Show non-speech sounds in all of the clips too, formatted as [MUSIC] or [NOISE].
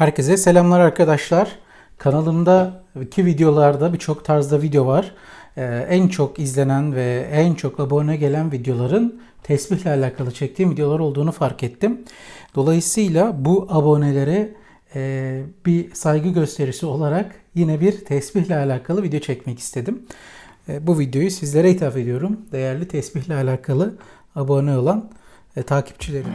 Herkese selamlar arkadaşlar. Kanalımdaki videolarda birçok tarzda video var. Ee, en çok izlenen ve en çok abone gelen videoların tesbihle alakalı çektiğim videolar olduğunu fark ettim. Dolayısıyla bu abonelere e, bir saygı gösterisi olarak yine bir tesbihle alakalı video çekmek istedim. E, bu videoyu sizlere ithaf ediyorum. Değerli tesbihle alakalı abone olan e, takipçilerim.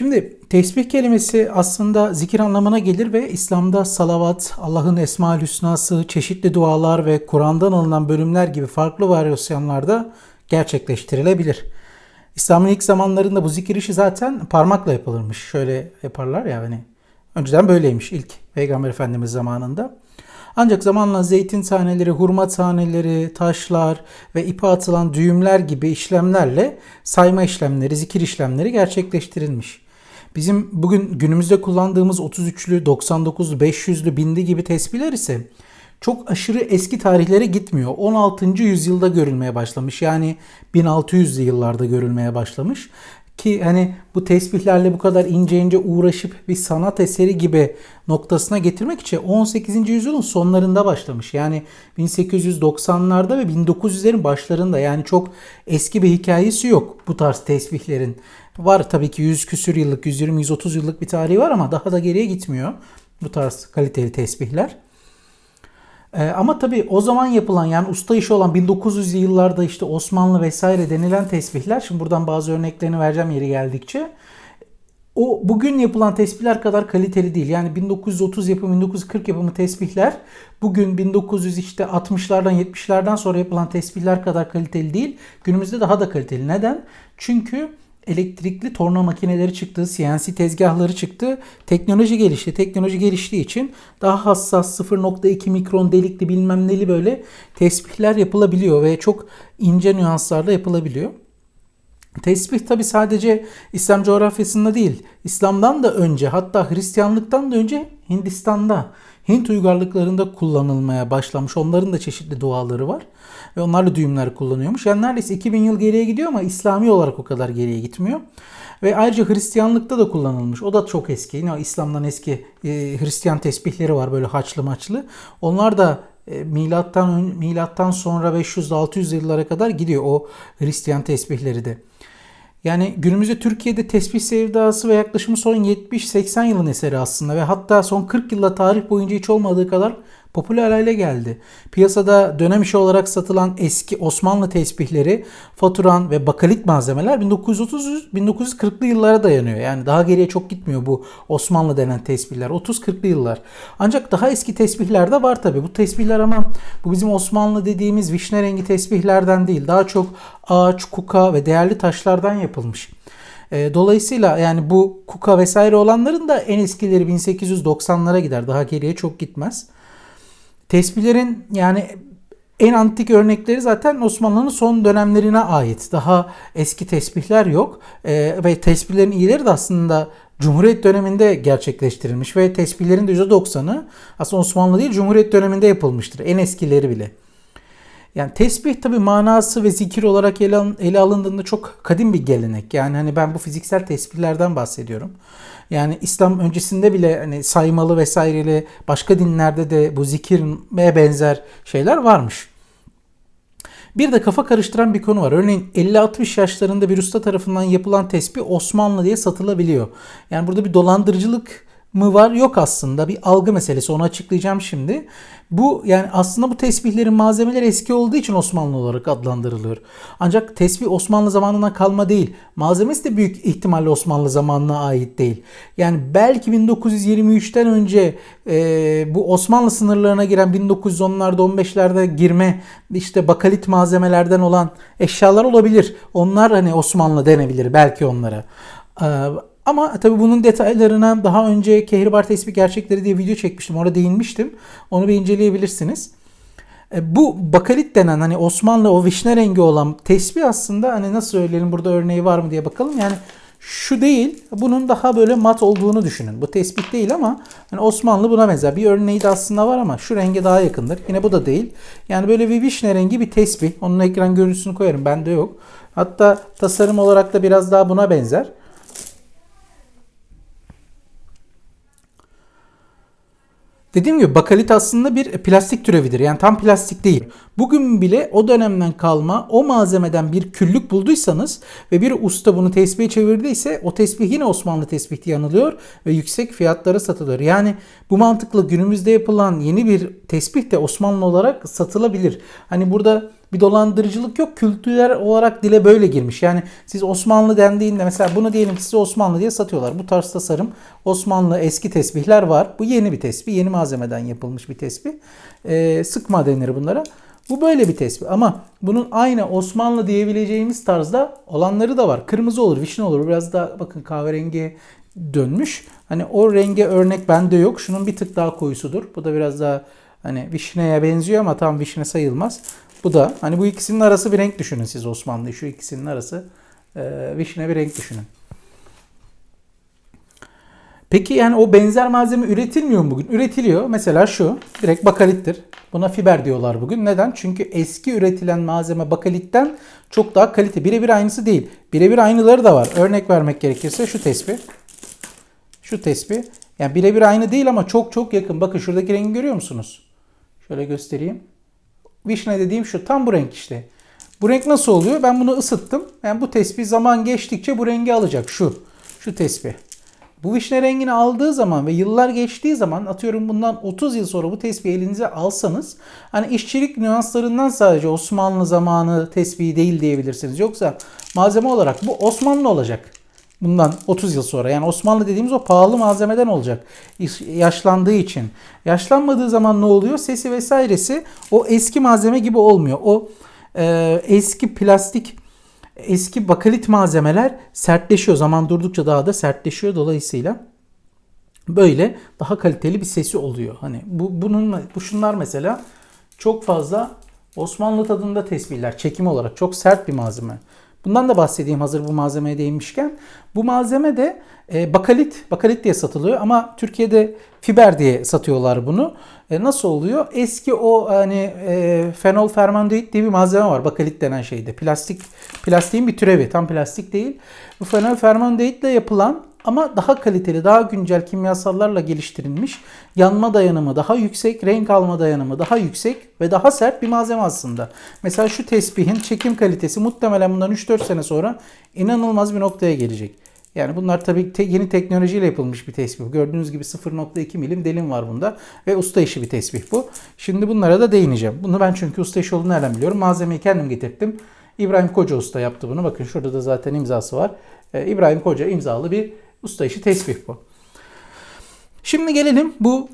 Şimdi tesbih kelimesi aslında zikir anlamına gelir ve İslam'da salavat, Allah'ın esma hüsnası, çeşitli dualar ve Kur'an'dan alınan bölümler gibi farklı varyasyonlarda gerçekleştirilebilir. İslam'ın ilk zamanlarında bu zikir işi zaten parmakla yapılırmış. Şöyle yaparlar ya hani. Önceden böyleymiş ilk Peygamber Efendimiz zamanında. Ancak zamanla zeytin taneleri, hurma taneleri, taşlar ve ipe atılan düğümler gibi işlemlerle sayma işlemleri, zikir işlemleri gerçekleştirilmiş. Bizim bugün günümüzde kullandığımız 33'lü, 99'lu, 500'lü, bindi gibi tesbihler ise çok aşırı eski tarihlere gitmiyor. 16. yüzyılda görülmeye başlamış. Yani 1600'lü yıllarda görülmeye başlamış. Ki hani bu tesbihlerle bu kadar ince ince uğraşıp bir sanat eseri gibi noktasına getirmek için 18. yüzyılın sonlarında başlamış. Yani 1890'larda ve 1900'lerin başlarında yani çok eski bir hikayesi yok bu tarz tesbihlerin. Var tabii ki 100 küsür yıllık, 120-130 yıllık bir tarihi var ama daha da geriye gitmiyor bu tarz kaliteli tesbihler. Ee, ama tabii o zaman yapılan yani usta işi olan 1900'lü yıllarda işte Osmanlı vesaire denilen tesbihler şimdi buradan bazı örneklerini vereceğim yeri geldikçe o bugün yapılan tesbihler kadar kaliteli değil. Yani 1930 yapımı 1940 yapımı tesbihler bugün 1900 işte 60'lardan 70'lerden sonra yapılan tesbihler kadar kaliteli değil. Günümüzde daha da kaliteli. Neden? Çünkü elektrikli torna makineleri çıktı, CNC tezgahları çıktı. Teknoloji gelişti. Teknoloji geliştiği için daha hassas 0.2 mikron delikli bilmem neli böyle tesbihler yapılabiliyor ve çok ince nüanslarla yapılabiliyor. Tesbih tabi sadece İslam coğrafyasında değil, İslam'dan da önce hatta Hristiyanlıktan da önce Hindistan'da, Hint uygarlıklarında kullanılmaya başlamış. Onların da çeşitli duaları var ve onlarla düğümler kullanıyormuş. Yani neredeyse 2000 yıl geriye gidiyor ama İslami olarak o kadar geriye gitmiyor. Ve ayrıca Hristiyanlıkta da kullanılmış. O da çok eski. Yine İslam'dan eski e, Hristiyan tesbihleri var böyle haçlı maçlı. Onlar da e, milattan milattan sonra 500 600 yıllara kadar gidiyor o Hristiyan tesbihleri de. Yani günümüzde Türkiye'de tesbih sevdası ve yaklaşımı son 70-80 yılın eseri aslında ve hatta son 40 yılda tarih boyunca hiç olmadığı kadar popüler hale geldi. Piyasada dönem işi olarak satılan eski Osmanlı tesbihleri, faturan ve bakalit malzemeler 1930-1940'lı yıllara dayanıyor. Yani daha geriye çok gitmiyor bu Osmanlı denen tesbihler. 30-40'lı yıllar. Ancak daha eski tesbihler de var tabi. Bu tesbihler ama bu bizim Osmanlı dediğimiz vişne rengi tesbihlerden değil. Daha çok ağaç, kuka ve değerli taşlardan yapılmış. E, dolayısıyla yani bu kuka vesaire olanların da en eskileri 1890'lara gider. Daha geriye çok gitmez. Tesbihlerin yani en antik örnekleri zaten Osmanlı'nın son dönemlerine ait. Daha eski tesbihler yok. E, ve tesbihlerin iyileri de aslında Cumhuriyet döneminde gerçekleştirilmiş ve tesbihlerin de %90'ı aslında Osmanlı değil Cumhuriyet döneminde yapılmıştır. En eskileri bile. Yani tesbih tabi manası ve zikir olarak ele, ele alındığında çok kadim bir gelenek. Yani hani ben bu fiziksel tesbihlerden bahsediyorum. Yani İslam öncesinde bile hani saymalı vesaireyle başka dinlerde de bu zikir ve benzer şeyler varmış. Bir de kafa karıştıran bir konu var. Örneğin 50-60 yaşlarında bir usta tarafından yapılan tesbih Osmanlı diye satılabiliyor. Yani burada bir dolandırıcılık mı var? Yok aslında. Bir algı meselesi. Onu açıklayacağım şimdi. Bu yani aslında bu tesbihlerin malzemeleri eski olduğu için Osmanlı olarak adlandırılıyor. Ancak tesbih Osmanlı zamanına kalma değil. Malzemesi de büyük ihtimalle Osmanlı zamanına ait değil. Yani belki 1923'ten önce e, bu Osmanlı sınırlarına giren 1910'larda 15'lerde girme işte bakalit malzemelerden olan eşyalar olabilir. Onlar hani Osmanlı denebilir belki onlara. Ama tabi bunun detaylarına daha önce Kehribar Tesbih Gerçekleri diye video çekmiştim. Orada değinmiştim. Onu bir inceleyebilirsiniz. E, bu bakalit denen hani Osmanlı o vişne rengi olan tesbih aslında hani nasıl söyleyelim burada örneği var mı diye bakalım. Yani Şu değil. Bunun daha böyle mat olduğunu düşünün. Bu tespih değil ama hani Osmanlı buna benzer. Bir örneği de aslında var ama şu renge daha yakındır. Yine bu da değil. Yani böyle bir vişne rengi bir tespih. Onun ekran görüntüsünü koyarım. Bende yok. Hatta tasarım olarak da biraz daha buna benzer. Dediğim gibi bakalit aslında bir plastik türevidir. Yani tam plastik değil. Bugün bile o dönemden kalma o malzemeden bir küllük bulduysanız ve bir usta bunu tesbihe çevirdiyse o tesbih yine Osmanlı tesbih diye anılıyor ve yüksek fiyatlara satılıyor. Yani bu mantıkla günümüzde yapılan yeni bir tesbih de Osmanlı olarak satılabilir. Hani burada bir dolandırıcılık yok. Kültürel olarak dile böyle girmiş. Yani siz Osmanlı dendiğinde mesela bunu diyelim size Osmanlı diye satıyorlar. Bu tarz tasarım Osmanlı eski tesbihler var. Bu yeni bir tesbih. Yeni malzemeden yapılmış bir tesbih. Ee, sıkma denir bunlara. Bu böyle bir tespih ama bunun aynı Osmanlı diyebileceğimiz tarzda olanları da var. Kırmızı olur, vişne olur. Biraz daha bakın kahverengi dönmüş. Hani o renge örnek bende yok. Şunun bir tık daha koyusudur. Bu da biraz daha hani vişneye benziyor ama tam vişne sayılmaz. Bu da hani bu ikisinin arası bir renk düşünün siz Osmanlı. Şu ikisinin arası e, vişne bir renk düşünün. Peki yani o benzer malzeme üretilmiyor mu bugün? Üretiliyor. Mesela şu direkt bakalittir. Buna fiber diyorlar bugün. Neden? Çünkü eski üretilen malzeme bakalitten çok daha kalite. Birebir aynısı değil. Birebir aynıları da var. Örnek vermek gerekirse şu tespih. Şu tespih. Yani birebir aynı değil ama çok çok yakın. Bakın şuradaki rengi görüyor musunuz? Şöyle göstereyim. Vişne dediğim şu. Tam bu renk işte. Bu renk nasıl oluyor? Ben bunu ısıttım. Yani bu tespih zaman geçtikçe bu rengi alacak. Şu. Şu tespih. Bu vişne rengini aldığı zaman ve yıllar geçtiği zaman atıyorum bundan 30 yıl sonra bu tespihi elinize alsanız hani işçilik nüanslarından sadece Osmanlı zamanı tespihi değil diyebilirsiniz. Yoksa malzeme olarak bu Osmanlı olacak. Bundan 30 yıl sonra yani Osmanlı dediğimiz o pahalı malzemeden olacak. Yaşlandığı için. Yaşlanmadığı zaman ne oluyor? Sesi vesairesi o eski malzeme gibi olmuyor. O e, eski plastik eski bakalit malzemeler sertleşiyor. Zaman durdukça daha da sertleşiyor dolayısıyla böyle daha kaliteli bir sesi oluyor. Hani bu bunun bu şunlar mesela çok fazla Osmanlı tadında tesbihler çekim olarak çok sert bir malzeme. Bundan da bahsedeyim hazır bu malzemeye değinmişken. Bu malzeme de e, bakalit, bakalit diye satılıyor ama Türkiye'de fiber diye satıyorlar bunu. E, nasıl oluyor? Eski o hani e, fenol fermandehit diye bir malzeme var bakalit denen şeyde. Plastik, plastiğin bir türevi, tam plastik değil. Bu fenol fermandehitle yapılan ama daha kaliteli, daha güncel kimyasallarla geliştirilmiş, yanma dayanımı daha yüksek, renk alma dayanımı daha yüksek ve daha sert bir malzeme aslında. Mesela şu tespihin çekim kalitesi muhtemelen bundan 3-4 sene sonra inanılmaz bir noktaya gelecek. Yani bunlar tabii te- yeni teknolojiyle yapılmış bir tesbih. Gördüğünüz gibi 0.2 milim delim var bunda ve usta işi bir tesbih bu. Şimdi bunlara da değineceğim. Bunu ben çünkü usta işi olduğunu nereden biliyorum? Malzemeyi kendim getirttim. İbrahim Koca Usta yaptı bunu. Bakın şurada da zaten imzası var. Ee, İbrahim Koca imzalı bir Usta işi tesbih bu. Şimdi gelelim bu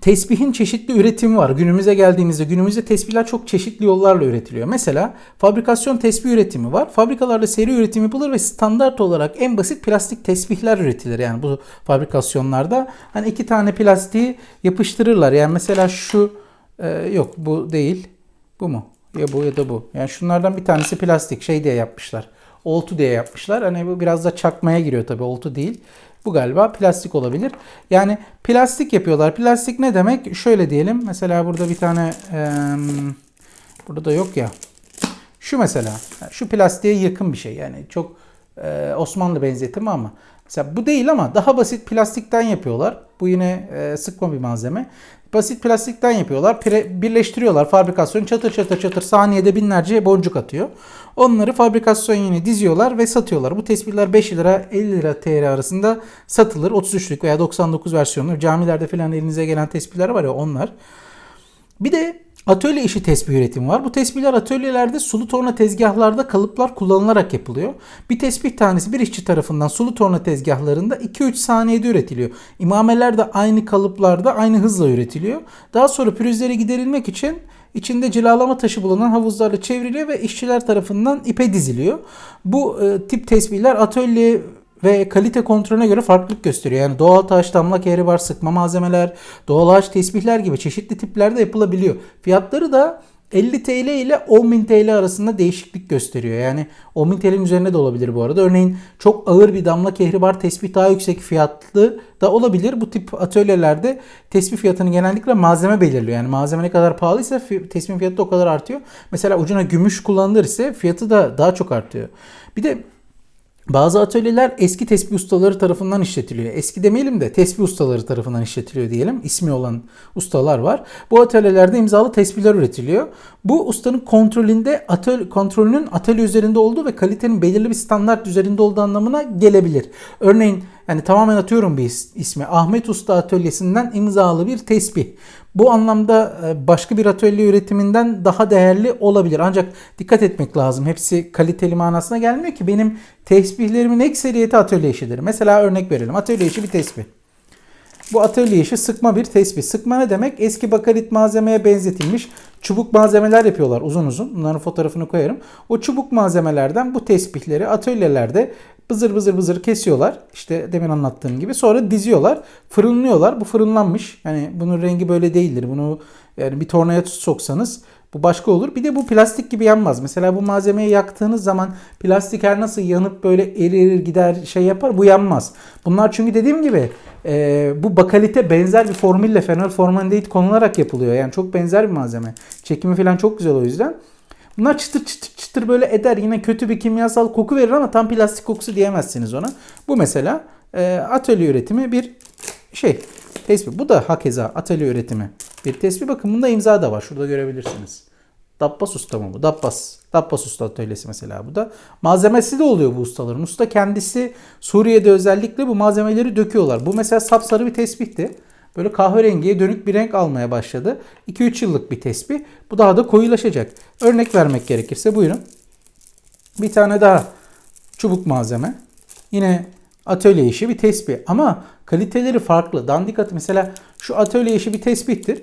tesbihin çeşitli üretimi var. Günümüze geldiğimizde günümüzde tesbihler çok çeşitli yollarla üretiliyor. Mesela fabrikasyon tesbih üretimi var. Fabrikalarda seri üretim yapılır ve standart olarak en basit plastik tesbihler üretilir. Yani bu fabrikasyonlarda hani iki tane plastiği yapıştırırlar. Yani mesela şu e, yok bu değil. Bu mu? Ya bu ya da bu. Yani şunlardan bir tanesi plastik şey diye yapmışlar oltu diye yapmışlar. Hani bu biraz da çakmaya giriyor tabii oltu değil. Bu galiba plastik olabilir. Yani plastik yapıyorlar. Plastik ne demek? Şöyle diyelim. Mesela burada bir tane e, burada da yok ya. Şu mesela. Şu plastiğe yakın bir şey. Yani çok e, Osmanlı benzetimi ama mesela bu değil ama daha basit plastikten yapıyorlar. Bu yine e, sıkma bir malzeme. Basit plastikten yapıyorlar. Birleştiriyorlar fabrikasyon çatır çatır çatır saniyede binlerce boncuk atıyor. Onları fabrikasyon yine diziyorlar ve satıyorlar. Bu tespihler 5 lira 50 lira TL arasında satılır. 33'lük veya 99 versiyonu. Camilerde falan elinize gelen tespihler var ya onlar. Bir de atölye işi tespih üretimi var. Bu tespihler atölyelerde sulu torna tezgahlarda kalıplar kullanılarak yapılıyor. Bir tespih tanesi bir işçi tarafından sulu torna tezgahlarında 2-3 saniyede üretiliyor. İmameler de aynı kalıplarda aynı hızla üretiliyor. Daha sonra pürüzleri giderilmek için içinde cilalama taşı bulunan havuzlarla çevriliyor ve işçiler tarafından ipe diziliyor. Bu e, tip tespihler atölye ve kalite kontrolüne göre farklılık gösteriyor. Yani doğal taş, damla kehribar, sıkma malzemeler, doğal ağaç tesbihler gibi çeşitli tiplerde yapılabiliyor. Fiyatları da 50 TL ile 10.000 TL arasında değişiklik gösteriyor. Yani 10.000 TL'nin üzerinde de olabilir bu arada. Örneğin çok ağır bir damla kehribar tespih daha yüksek fiyatlı da olabilir. Bu tip atölyelerde tespih fiyatını genellikle malzeme belirliyor. Yani malzeme ne kadar pahalıysa tespih fiyatı da o kadar artıyor. Mesela ucuna gümüş kullanılır ise fiyatı da daha çok artıyor. Bir de bazı atölyeler eski tespih ustaları tarafından işletiliyor. Eski demeyelim de tespih ustaları tarafından işletiliyor diyelim. İsmi olan ustalar var. Bu atölyelerde imzalı tespihler üretiliyor. Bu ustanın kontrolünde atölye, kontrolünün atölye üzerinde olduğu ve kalitenin belirli bir standart üzerinde olduğu anlamına gelebilir. Örneğin yani tamamen atıyorum bir ismi. Ahmet Usta atölyesinden imzalı bir tesbih. Bu anlamda e, başka bir atölye üretiminden daha değerli olabilir. Ancak dikkat etmek lazım. Hepsi kaliteli manasına gelmiyor ki. Benim tesbihlerimin ekseriyeti atölye işidir. Mesela örnek verelim. Atölye işi bir tesbih. Bu atölye işi sıkma bir tesbih. Sıkma ne demek? Eski bakarit malzemeye benzetilmiş çubuk malzemeler yapıyorlar uzun uzun. Bunların fotoğrafını koyarım. O çubuk malzemelerden bu tesbihleri atölyelerde bızır bızır bızır kesiyorlar. İşte demin anlattığım gibi. Sonra diziyorlar. Fırınlıyorlar. Bu fırınlanmış. Yani bunun rengi böyle değildir. Bunu yani bir tornaya soksanız bu başka olur. Bir de bu plastik gibi yanmaz. Mesela bu malzemeyi yaktığınız zaman plastik her nasıl yanıp böyle erir gider şey yapar bu yanmaz. Bunlar çünkü dediğim gibi e, bu bakalite benzer bir formülle fenol formaldehit konularak yapılıyor. Yani çok benzer bir malzeme. Çekimi falan çok güzel o yüzden. Bunlar çıtır çıtır çıtır böyle eder. Yine kötü bir kimyasal koku verir ama tam plastik kokusu diyemezsiniz ona. Bu mesela e, atölye üretimi bir şey. Tespih. Bu da hakeza atölye üretimi. Bir tespih. Bakın bunda imza da var. Şurada görebilirsiniz. Dabbas usta mı bu? Dabbas. Dabbas usta atölyesi mesela bu da. Malzemesi de oluyor bu ustaların. Usta kendisi Suriye'de özellikle bu malzemeleri döküyorlar. Bu mesela sapsarı bir tespihti böyle kahverengiye dönük bir renk almaya başladı. 2-3 yıllık bir tespih. Bu daha da koyulaşacak. Örnek vermek gerekirse buyurun. Bir tane daha çubuk malzeme. Yine atölye işi bir tespih ama kaliteleri farklı. Dandik at mesela şu atölye işi bir tespihtir.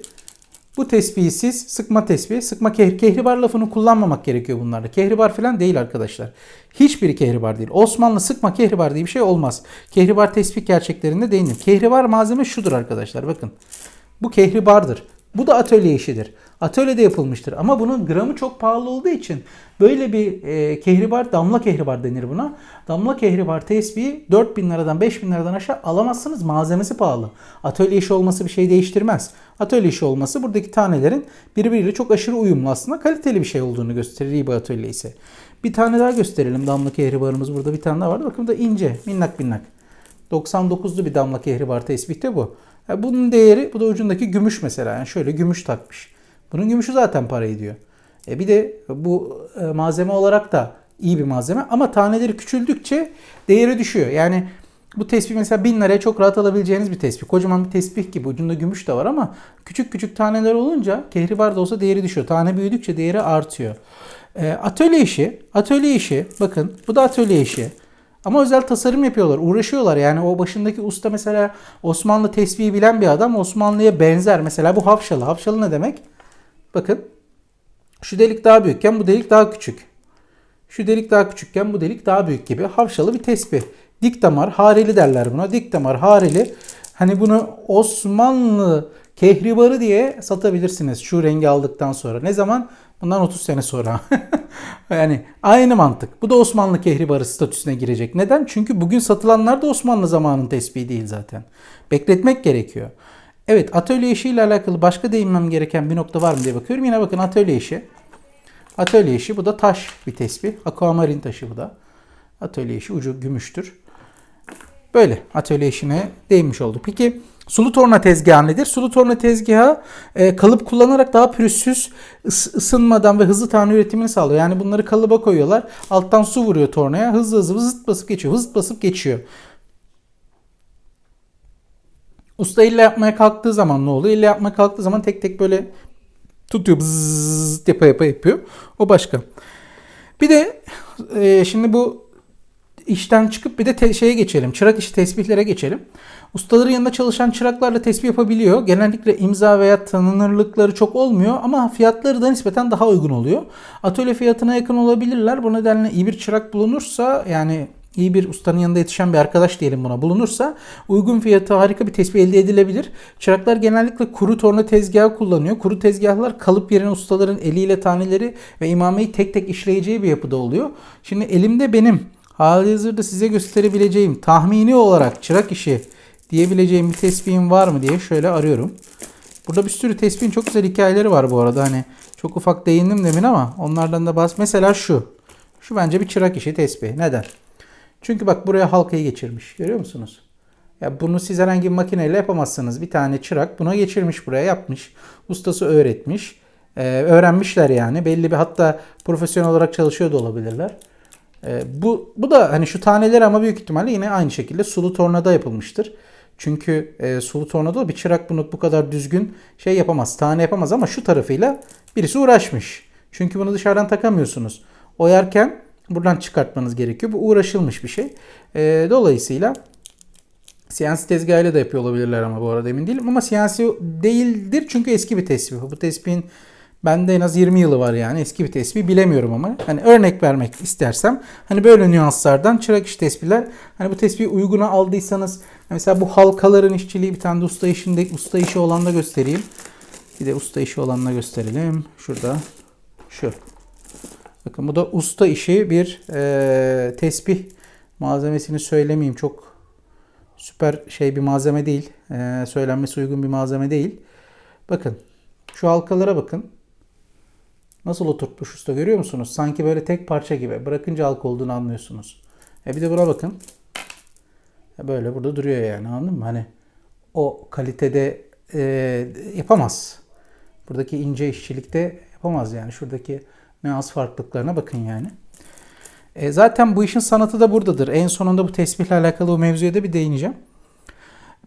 Bu tespihi siz sıkma tespihi, sıkma keh kehribar lafını kullanmamak gerekiyor bunlarda. Kehribar falan değil arkadaşlar. Hiçbiri kehribar değil. Osmanlı sıkma kehribar diye bir şey olmaz. Kehribar tespih gerçeklerinde değinir. Kehribar malzeme şudur arkadaşlar bakın. Bu kehribardır. Bu da atölye işidir. Atölyede yapılmıştır ama bunun gramı çok pahalı olduğu için böyle bir e, kehribar, damla kehribar denir buna. Damla kehribar tespihi 4000 liradan 5000 liradan aşağı alamazsınız. Malzemesi pahalı. Atölye işi olması bir şey değiştirmez. Atölye işi olması buradaki tanelerin birbiriyle çok aşırı uyumlu aslında kaliteli bir şey olduğunu gösterir iyi bir atölye ise. Bir tane daha gösterelim damla kehribarımız burada bir tane daha var. Bakın da ince minnak minnak. 99'lu bir damla kehribar tesbihte bu. Yani bunun değeri bu da ucundaki gümüş mesela. Yani şöyle gümüş takmış. Bunun gümüşü zaten para ediyor. E bir de bu e, malzeme olarak da iyi bir malzeme ama taneleri küçüldükçe değeri düşüyor. Yani bu tespih mesela 1000 liraya çok rahat alabileceğiniz bir tespih. Kocaman bir tespih gibi ucunda gümüş de var ama küçük küçük taneler olunca kehribar da olsa değeri düşüyor. Tane büyüdükçe değeri artıyor. E, atölye işi, atölye işi bakın bu da atölye işi. Ama özel tasarım yapıyorlar, uğraşıyorlar. Yani o başındaki usta mesela Osmanlı tesbihi bilen bir adam Osmanlı'ya benzer. Mesela bu Hafşalı. Hafşalı ne demek? Bakın şu delik daha büyükken bu delik daha küçük. Şu delik daha küçükken bu delik daha büyük gibi. Hafşalı bir tesbih. Dik damar, hareli derler buna. Dik damar, hareli. Hani bunu Osmanlı kehribarı diye satabilirsiniz şu rengi aldıktan sonra. Ne zaman? Bundan 30 sene sonra. [LAUGHS] yani aynı mantık. Bu da Osmanlı kehribarı statüsüne girecek. Neden? Çünkü bugün satılanlar da Osmanlı zamanının tespihi değil zaten. Bekletmek gerekiyor. Evet atölye işiyle alakalı başka değinmem gereken bir nokta var mı diye bakıyorum. Yine bakın atölye işi. Atölye işi bu da taş bir tespih. Aquamarin taşı bu da. Atölye işi ucu gümüştür. Böyle atölye işine değinmiş olduk. Peki sulu torna tezgahı nedir? Sulu torna tezgahı e, kalıp kullanarak daha pürüzsüz ısınmadan ve hızlı tane üretimini sağlıyor. Yani bunları kalıba koyuyorlar. Alttan su vuruyor tornaya. Hızlı hızlı hızlı basıp geçiyor. Hızlı basıp geçiyor. Usta illa yapmaya kalktığı zaman ne oluyor? İlla yapmaya kalktığı zaman tek tek böyle tutuyor. Bzzz yapa yapa yapıyor. O başka. Bir de e, şimdi bu işten çıkıp bir de te- şeye geçelim. Çırak işi tesbihlere geçelim. Ustaların yanında çalışan çıraklarla tesbih yapabiliyor. Genellikle imza veya tanınırlıkları çok olmuyor ama fiyatları da nispeten daha uygun oluyor. Atölye fiyatına yakın olabilirler. Bu nedenle iyi bir çırak bulunursa yani iyi bir ustanın yanında yetişen bir arkadaş diyelim buna bulunursa uygun fiyata harika bir tespih elde edilebilir. Çıraklar genellikle kuru torna tezgahı kullanıyor. Kuru tezgahlar kalıp yerine ustaların eliyle taneleri ve imameyi tek tek işleyeceği bir yapıda oluyor. Şimdi elimde benim halihazırda size gösterebileceğim tahmini olarak çırak işi diyebileceğim bir tespihim var mı diye şöyle arıyorum. Burada bir sürü tespihin çok güzel hikayeleri var bu arada. Hani çok ufak değindim demin ama onlardan da bahs. Mesela şu. Şu bence bir çırak işi tesbih. Neden? Çünkü bak buraya halkayı geçirmiş. Görüyor musunuz? Ya bunu siz herhangi bir makineyle yapamazsınız. Bir tane çırak buna geçirmiş buraya yapmış. Ustası öğretmiş. Ee, öğrenmişler yani. Belli bir hatta profesyonel olarak çalışıyor da olabilirler. Ee, bu, bu da hani şu taneler ama büyük ihtimalle yine aynı şekilde sulu tornada yapılmıştır. Çünkü e, sulu tornada bir çırak bunu bu kadar düzgün şey yapamaz. Tane yapamaz ama şu tarafıyla birisi uğraşmış. Çünkü bunu dışarıdan takamıyorsunuz. Oyarken buradan çıkartmanız gerekiyor. Bu uğraşılmış bir şey. E, dolayısıyla CNC tezgahıyla da yapıyor olabilirler ama bu arada emin değilim. Ama CNC değildir çünkü eski bir tespih. Bu tespihin bende en az 20 yılı var yani eski bir tespih bilemiyorum ama hani örnek vermek istersem hani böyle nüanslardan çırak iş tespihler hani bu tespihi uyguna aldıysanız mesela bu halkaların işçiliği bir tane de usta işinde usta işi olan da göstereyim. Bir de usta işi olanla gösterelim. Şurada şu. Bakın bu da usta işi bir e, tesbih malzemesini söylemeyeyim çok süper şey bir malzeme değil. E, söylenmesi uygun bir malzeme değil. Bakın şu halkalara bakın. Nasıl oturtmuş usta görüyor musunuz? Sanki böyle tek parça gibi. Bırakınca halka olduğunu anlıyorsunuz. E bir de buna bakın. E böyle burada duruyor yani anladın mı? Hani o kalitede e, yapamaz. Buradaki ince işçilikte yapamaz yani. Şuradaki nüans farklılıklarına bakın yani. E, zaten bu işin sanatı da buradadır. En sonunda bu tesbihle alakalı o mevzuya da bir değineceğim.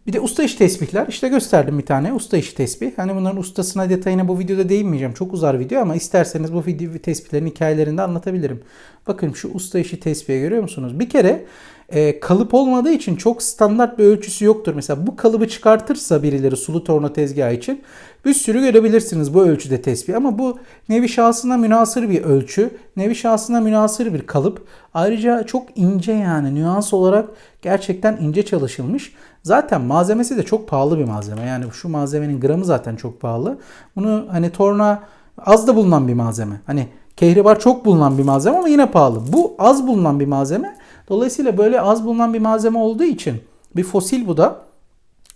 Bir de usta işi tesbihler. İşte gösterdim bir tane usta işi tesbih. Hani bunların ustasına detayına bu videoda değinmeyeceğim. Çok uzar video ama isterseniz bu video tesbihlerin hikayelerini de anlatabilirim. Bakın şu usta işi tesbihi görüyor musunuz? Bir kere e, kalıp olmadığı için çok standart bir ölçüsü yoktur. Mesela bu kalıbı çıkartırsa birileri sulu torna tezgahı için bir sürü görebilirsiniz bu ölçüde tespih. Ama bu nevi şahsına münasır bir ölçü, nevi şahsına münasır bir kalıp. Ayrıca çok ince yani nüans olarak gerçekten ince çalışılmış. Zaten malzemesi de çok pahalı bir malzeme. Yani şu malzemenin gramı zaten çok pahalı. Bunu hani torna az da bulunan bir malzeme. Hani kehribar çok bulunan bir malzeme ama yine pahalı. Bu az bulunan bir malzeme. Dolayısıyla böyle az bulunan bir malzeme olduğu için bir fosil bu da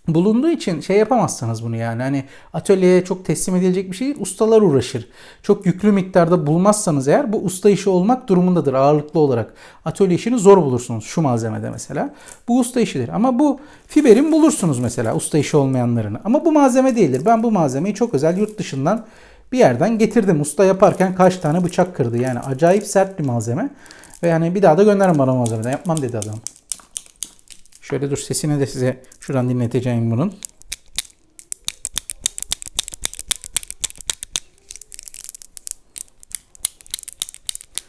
bulunduğu için şey yapamazsınız bunu yani. Hani atölyeye çok teslim edilecek bir şey. Ustalar uğraşır. Çok yüklü miktarda bulmazsanız eğer bu usta işi olmak durumundadır ağırlıklı olarak. Atölye işini zor bulursunuz şu malzemede mesela. Bu usta işidir. Ama bu fiberin bulursunuz mesela usta işi olmayanlarını. Ama bu malzeme değildir. Ben bu malzemeyi çok özel yurt dışından bir yerden getirdim. Usta yaparken kaç tane bıçak kırdı. Yani acayip sert bir malzeme. Ve yani bir daha da gönderin bana malzemeden. Yapmam dedi adam. Şöyle dur sesini de size şuradan dinleteceğim bunun.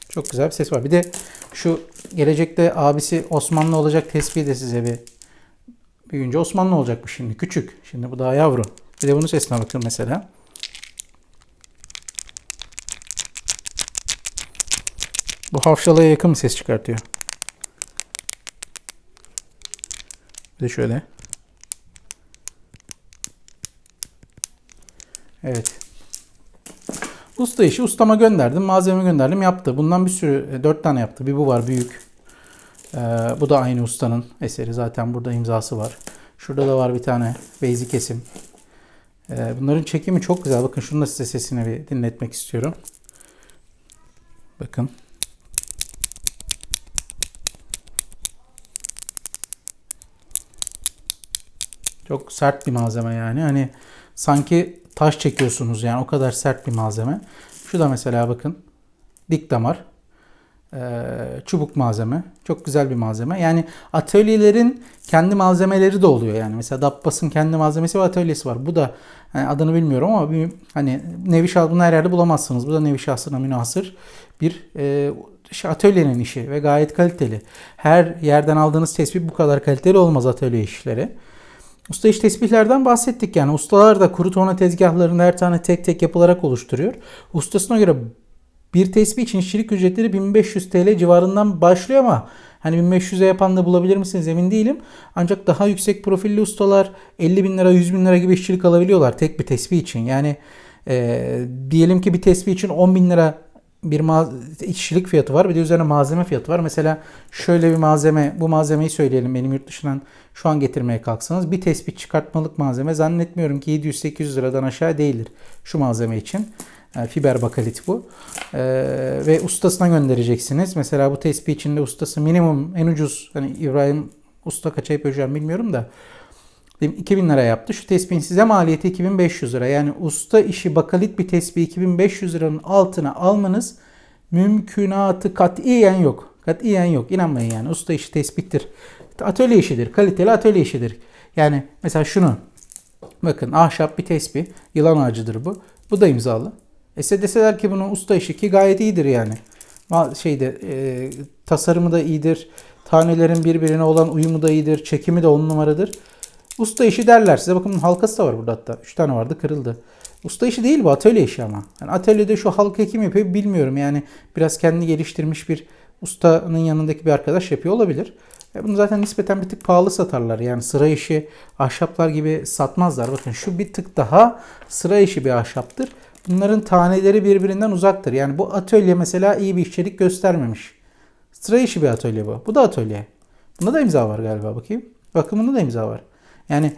Çok güzel bir ses var. Bir de şu gelecekte abisi Osmanlı olacak tespihi de size bir büyüyünce Osmanlı olacak bu şimdi. Küçük. Şimdi bu daha yavru. Bir de bunun sesine bakın mesela. Bu hafşalaya yakın ses çıkartıyor. Bir de şöyle. Evet. Usta işi ustama gönderdim. Malzeme gönderdim. Yaptı. Bundan bir sürü, dört tane yaptı. Bir bu var büyük. Ee, bu da aynı ustanın eseri. Zaten burada imzası var. Şurada da var bir tane beyzi kesim. Ee, bunların çekimi çok güzel. Bakın şunu da size sesini bir dinletmek istiyorum. Bakın. Çok sert bir malzeme yani. Hani sanki taş çekiyorsunuz yani o kadar sert bir malzeme. Şu da mesela bakın dik damar. Çubuk malzeme. Çok güzel bir malzeme. Yani atölyelerin kendi malzemeleri de oluyor yani. Mesela Dabbas'ın kendi malzemesi ve atölyesi var. Bu da hani adını bilmiyorum ama bir, hani nevi şahs bunu her yerde bulamazsınız. Bu da nevi şahsına münasır bir e, atölyenin işi ve gayet kaliteli. Her yerden aldığınız tespih bu kadar kaliteli olmaz atölye işleri. Usta iş tesbihlerden bahsettik yani. Ustalar da kuru torna tezgahlarını her tane tek tek yapılarak oluşturuyor. Ustasına göre bir tesbih için işçilik ücretleri 1500 TL civarından başlıyor ama Hani 1500'e yapan da bulabilir misiniz emin değilim. Ancak daha yüksek profilli ustalar 50 bin lira 100 bin lira gibi işçilik alabiliyorlar tek bir tespih için. Yani e, diyelim ki bir tespih için 10 bin lira bir işçilik fiyatı var bir de üzerine malzeme fiyatı var. Mesela şöyle bir malzeme bu malzemeyi söyleyelim benim yurt dışından şu an getirmeye kalksanız bir tespih çıkartmalık malzeme zannetmiyorum ki 700-800 liradan aşağı değildir şu malzeme için. Yani fiber bakalit bu. Ee, ve ustasına göndereceksiniz. Mesela bu tespih içinde ustası minimum en ucuz hani İbrahim usta kaça yapıyor bilmiyorum da 2000 lira yaptı. Şu tespihin size maliyeti 2500 lira. Yani usta işi bakalit bir tespih 2500 liranın altına almanız mümkünatı katiyen yok. Katiyen yok. İnanmayın yani. Usta işi tespihtir. Atölye işidir. Kaliteli atölye işidir. Yani mesela şunu bakın ahşap bir tespih. Yılan ağacıdır bu. Bu da imzalı. E deseler ki bunun usta işi ki gayet iyidir yani. Şeyde e, tasarımı da iyidir. Tanelerin birbirine olan uyumu da iyidir. Çekimi de on numaradır. Usta işi derler size. Bakın halkası da var burada hatta. 3 tane vardı kırıldı. Usta işi değil bu atölye işi ama. Yani atölyede şu halka kim yapıyor bilmiyorum. Yani biraz kendini geliştirmiş bir ustanın yanındaki bir arkadaş yapıyor olabilir. E bunu zaten nispeten bir tık pahalı satarlar. Yani sıra işi ahşaplar gibi satmazlar. Bakın şu bir tık daha sıra işi bir ahşaptır. Bunların taneleri birbirinden uzaktır. Yani bu atölye mesela iyi bir işçilik göstermemiş. Sıra işi bir atölye bu. Bu da atölye. Bunda da imza var galiba bakayım. Bakın bunda da imza var. Yani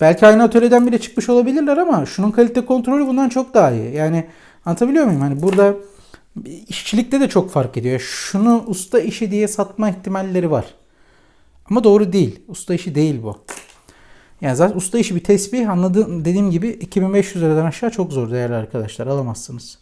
belki aynı atölyeden bile çıkmış olabilirler ama şunun kalite kontrolü bundan çok daha iyi. Yani anlatabiliyor muyum? Hani burada işçilikte de çok fark ediyor. Şunu usta işi diye satma ihtimalleri var. Ama doğru değil. Usta işi değil bu. Yani zaten usta işi bir tesbih anladığım dediğim gibi 2500 liradan aşağı çok zor değerli arkadaşlar alamazsınız.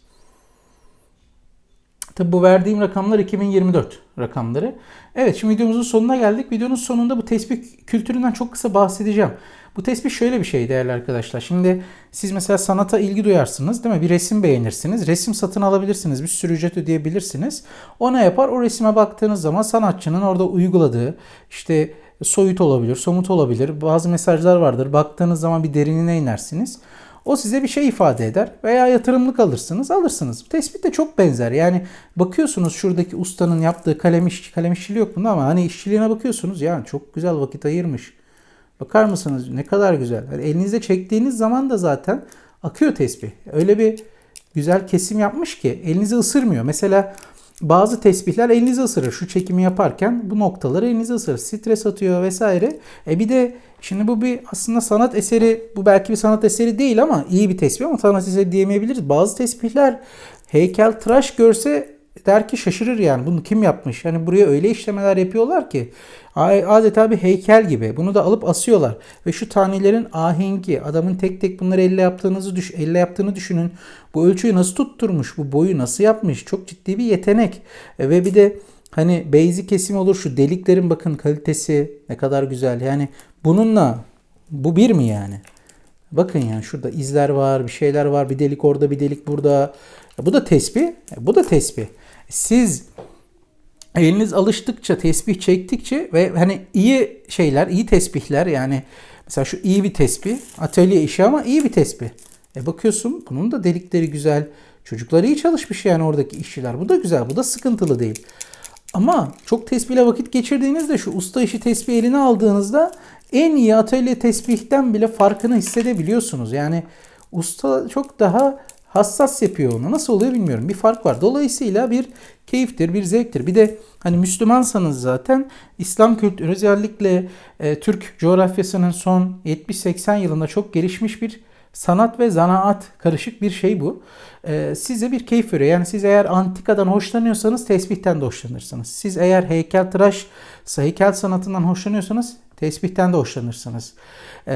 Tabi bu verdiğim rakamlar 2024 rakamları. Evet şimdi videomuzun sonuna geldik. Videonun sonunda bu tesbih kültüründen çok kısa bahsedeceğim. Bu tesbih şöyle bir şey değerli arkadaşlar. Şimdi siz mesela sanata ilgi duyarsınız değil mi? Bir resim beğenirsiniz. Resim satın alabilirsiniz. Bir sürü ücret ödeyebilirsiniz. O ne yapar? O resime baktığınız zaman sanatçının orada uyguladığı işte soyut olabilir, somut olabilir. Bazı mesajlar vardır. Baktığınız zaman bir derinine inersiniz. O size bir şey ifade eder veya yatırımlık alırsınız, alırsınız. Tespit de çok benzer. Yani bakıyorsunuz şuradaki ustanın yaptığı kalem, iş, kalem işçiliği yok bunda ama hani işçiliğine bakıyorsunuz. Yani çok güzel vakit ayırmış. Bakar mısınız ne kadar güzel. Yani elinizde çektiğiniz zaman da zaten akıyor tesbih. Öyle bir güzel kesim yapmış ki elinizi ısırmıyor. Mesela bazı tesbihler elinizi ısırır. Şu çekimi yaparken bu noktaları elinizi ısırır. Stres atıyor vesaire. E bir de şimdi bu bir aslında sanat eseri. Bu belki bir sanat eseri değil ama iyi bir tesbih ama sanat eseri diyemeyebiliriz. Bazı tesbihler heykel tıraş görse der ki şaşırır yani. Bunu kim yapmış? Hani buraya öyle işlemeler yapıyorlar ki adeta bir heykel gibi. Bunu da alıp asıyorlar. Ve şu tanelerin ahengi, adamın tek tek bunları elle yaptığınızı düş elle yaptığını düşünün. Bu ölçüyü nasıl tutturmuş? Bu boyu nasıl yapmış? Çok ciddi bir yetenek. E, ve bir de hani beyzi kesim olur şu deliklerin bakın kalitesi ne kadar güzel. Yani bununla bu bir mi yani? Bakın yani şurada izler var, bir şeyler var. Bir delik orada, bir delik burada. Bu da tesbih. Bu da tesbih. Siz eliniz alıştıkça, tesbih çektikçe ve hani iyi şeyler, iyi tesbihler yani mesela şu iyi bir tesbih, atölye işi ama iyi bir tesbih. E bakıyorsun bunun da delikleri güzel. Çocuklar iyi çalışmış yani oradaki işçiler. Bu da güzel, bu da sıkıntılı değil. Ama çok tesbihle vakit geçirdiğinizde şu usta işi tesbih eline aldığınızda en iyi atölye tesbihten bile farkını hissedebiliyorsunuz. Yani usta çok daha hassas yapıyor onu. Nasıl oluyor bilmiyorum. Bir fark var. Dolayısıyla bir keyiftir, bir zevktir. Bir de hani Müslümansanız zaten İslam kültürü özellikle e, Türk coğrafyasının son 70-80 yılında çok gelişmiş bir sanat ve zanaat karışık bir şey bu. Ee, size bir keyif veriyor. Yani siz eğer antikadan hoşlanıyorsanız tesbihten de hoşlanırsınız. Siz eğer heykel tıraş, heykel sanatından hoşlanıyorsanız tesbihten de hoşlanırsınız. Ee,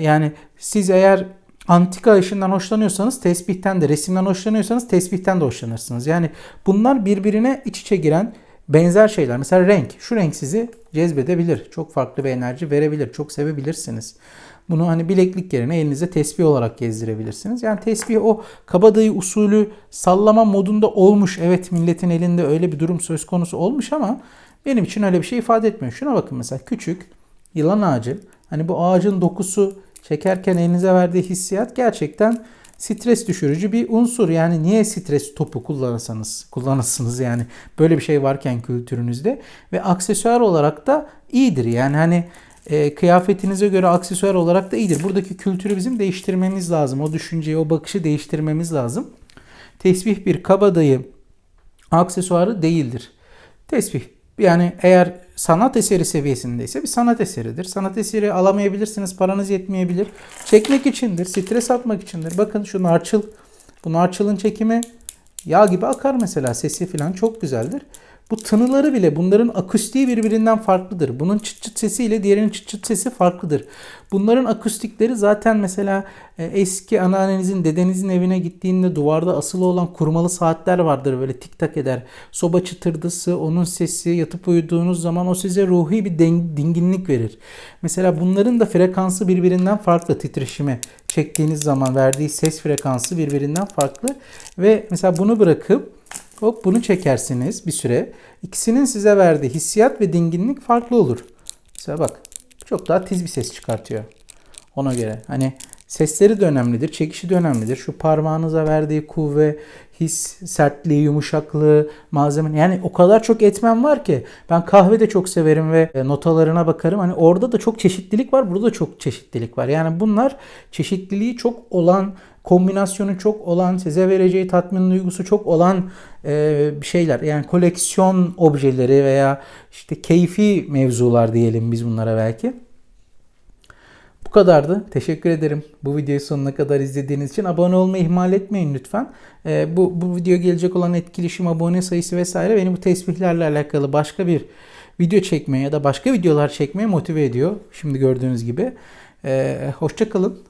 yani siz eğer antika işinden hoşlanıyorsanız tesbihten de, resimden hoşlanıyorsanız tesbihten de hoşlanırsınız. Yani bunlar birbirine iç içe giren benzer şeyler. Mesela renk. Şu renk sizi cezbedebilir. Çok farklı bir enerji verebilir. Çok sevebilirsiniz. Bunu hani bileklik yerine elinize tesbih olarak gezdirebilirsiniz. Yani tesbih o kabadayı usulü sallama modunda olmuş. Evet milletin elinde öyle bir durum söz konusu olmuş ama benim için öyle bir şey ifade etmiyor. Şuna bakın mesela küçük yılan ağacı. Hani bu ağacın dokusu çekerken elinize verdiği hissiyat gerçekten stres düşürücü bir unsur. Yani niye stres topu kullanırsanız kullanırsınız yani böyle bir şey varken kültürünüzde ve aksesuar olarak da iyidir. Yani hani e, kıyafetinize göre aksesuar olarak da iyidir. Buradaki kültürü bizim değiştirmemiz lazım. O düşünceyi, o bakışı değiştirmemiz lazım. Tesbih bir kabadayı aksesuarı değildir. Tesbih yani eğer sanat eseri seviyesindeyse bir sanat eseridir. Sanat eseri alamayabilirsiniz, paranız yetmeyebilir. Çekmek içindir, stres atmak içindir. Bakın şu narçıl, bu narçılın çekimi yağ gibi akar mesela. Sesi falan çok güzeldir. Bu tınıları bile bunların akustiği birbirinden farklıdır. Bunun çıt çıt sesi ile diğerinin çıt çıt sesi farklıdır. Bunların akustikleri zaten mesela e, eski anneannenizin, dedenizin evine gittiğinde duvarda asılı olan kurmalı saatler vardır böyle tik tak eder. Soba çıtırdısı, onun sesi, yatıp uyuduğunuz zaman o size ruhi bir dinginlik verir. Mesela bunların da frekansı birbirinden farklı titreşimi çektiğiniz zaman verdiği ses frekansı birbirinden farklı ve mesela bunu bırakıp Hop bunu çekersiniz bir süre. İkisinin size verdiği hissiyat ve dinginlik farklı olur. Mesela bak çok daha tiz bir ses çıkartıyor. Ona göre hani sesleri de önemlidir, çekişi de önemlidir. Şu parmağınıza verdiği kuvve, his, sertliği, yumuşaklığı, malzeme yani o kadar çok etmen var ki ben kahve de çok severim ve e, notalarına bakarım. Hani orada da çok çeşitlilik var, burada da çok çeşitlilik var. Yani bunlar çeşitliliği çok olan kombinasyonu çok olan, size vereceği tatmin duygusu çok olan e, şeyler. Yani koleksiyon objeleri veya işte keyfi mevzular diyelim biz bunlara belki. Bu kadardı. Teşekkür ederim bu videoyu sonuna kadar izlediğiniz için. Abone olmayı ihmal etmeyin lütfen. E, bu, bu video gelecek olan etkileşim, abone sayısı vesaire beni bu tesbihlerle alakalı başka bir video çekmeye ya da başka videolar çekmeye motive ediyor. Şimdi gördüğünüz gibi. E, hoşça kalın.